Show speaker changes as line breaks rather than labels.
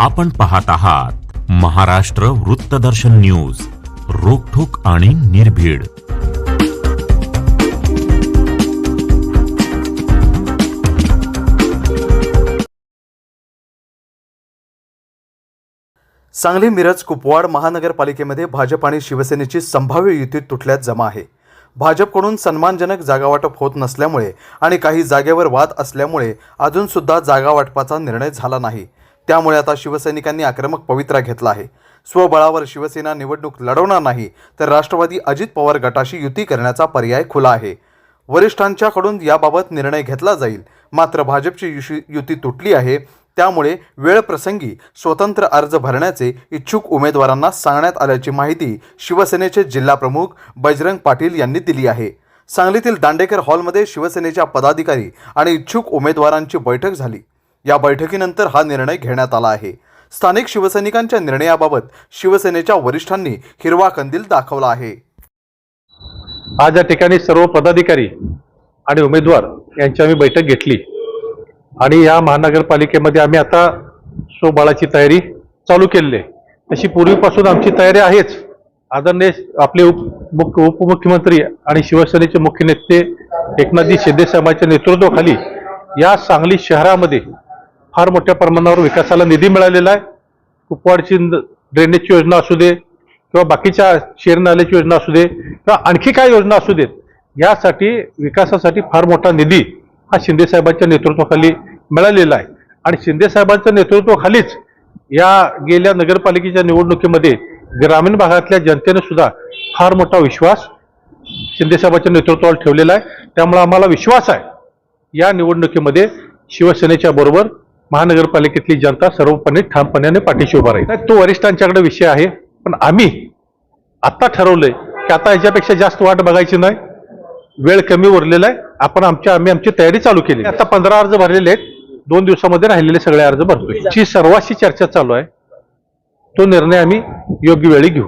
आपण पाहत आहात महाराष्ट्र वृत्तदर्शन न्यूज रोखोक आणि निर्भीड.
सांगली मिरज कुपवाड महानगरपालिकेमध्ये भाजप आणि शिवसेनेची संभाव्य युती तुटल्यात जमा आहे. भाजपकडून सन्मानजनक जागावाटप होत नसल्यामुळे आणि काही जागेवर वाद असल्यामुळे अजूनसुद्धा जागावाटपाचा निर्णय झाला नाही. त्यामुळे आता शिवसैनिकांनी आक्रमक पवित्रा घेतला आहे. स्वबळावर शिवसेना निवडणूक लढवणार नाही तर राष्ट्रवादी अजित पवार गटाशी युती करण्याचा पर्याय खुला आहे. वरिष्ठांच्याकडून याबाबत निर्णय घेतला जाईल. मात्र भाजपची युशी युती तुटली आहे. त्यामुळे वेळ प्रसंगी स्वतंत्र अर्ज भरण्याचे इच्छुक उमेदवारांना सांगण्यात आल्याची माहिती शिवसेनेचे जिल्हाप्रमुख बजरंग पाटील यांनी दिली आहे. सांगलीतील दांडेकर हॉलमध्ये शिवसेनेच्या पदाधिकारी आणि इच्छुक उमेदवारांची बैठक झाली. या बैठकीनंतर हा निर्णय घेण्यात आला आहे. स्थानिक शिवसैनिकांच्या निर्णयाबाबत शिवसेनेच्या वरिष्ठांनी हिरवा कंदील दाखवला आहे.
आज या ठिकाणी सर्व पदाधिकारी आणि उमेदवार यांची आम्ही बैठक घेतली. आणि या महानगरपालिकेमध्ये आम्ही आता स्वबाळाची तयारी चालू केलेली आहे. तशी पूर्वीपासून आमची तयारी आहेच. आदरणीय आपले उप मुख्य उपमुख्यमंत्री आणि शिवसेनेचे मुख्य नेते एकनाथजी शिंदे साहेबांच्या नेतृत्वाखाली या सांगली शहरामध्ये फार मोठ्या प्रमाणावर विकासाला निधी मिळालेला आहे. कुपवाडची ड्रेनेजची योजना असू दे किंवा बाकीच्या शेर नाल्याची योजना असू दे किंवा आणखी काय योजना असू देत यासाठी विकासासाठी फार मोठा निधी हा शिंदेसाहेबांच्या नेतृत्वाखाली मिळालेला आहे. आणि शिंदेसाहेबांच्या नेतृत्वाखालीच या गेल्या नगरपालिकेच्या निवडणुकीमध्ये ग्रामीण भागातल्या जनतेने सुद्धा फार मोठा विश्वास शिंदेसाहेबांच्या नेतृत्वावर ठेवलेला आहे. त्यामुळे आम्हाला विश्वास आहे. या निवडणुकीमध्ये शिवसेनेच्या बरोबर महानगरपालिकेतली जनता सर्वपणे ठामपणाने पाठीशी उभा राहील. तो वरिष्ठांच्याकडे विषय आहे पण आम्ही आत्ता ठरवलंय की आता याच्यापेक्षा जास्त वाट बघायची नाही. वेळ कमी उरलेला आहे. आपण आमच्या आम्ही आमची तयारी चालू केली आता पंधरा अर्ज भरलेले आहेत. दोन दिवसामध्ये राहिलेले सगळे अर्ज भरतोय. जी सर्वांशी चर्चा चालू आहे तो निर्णय आम्ही योग्य वेळी घेऊ.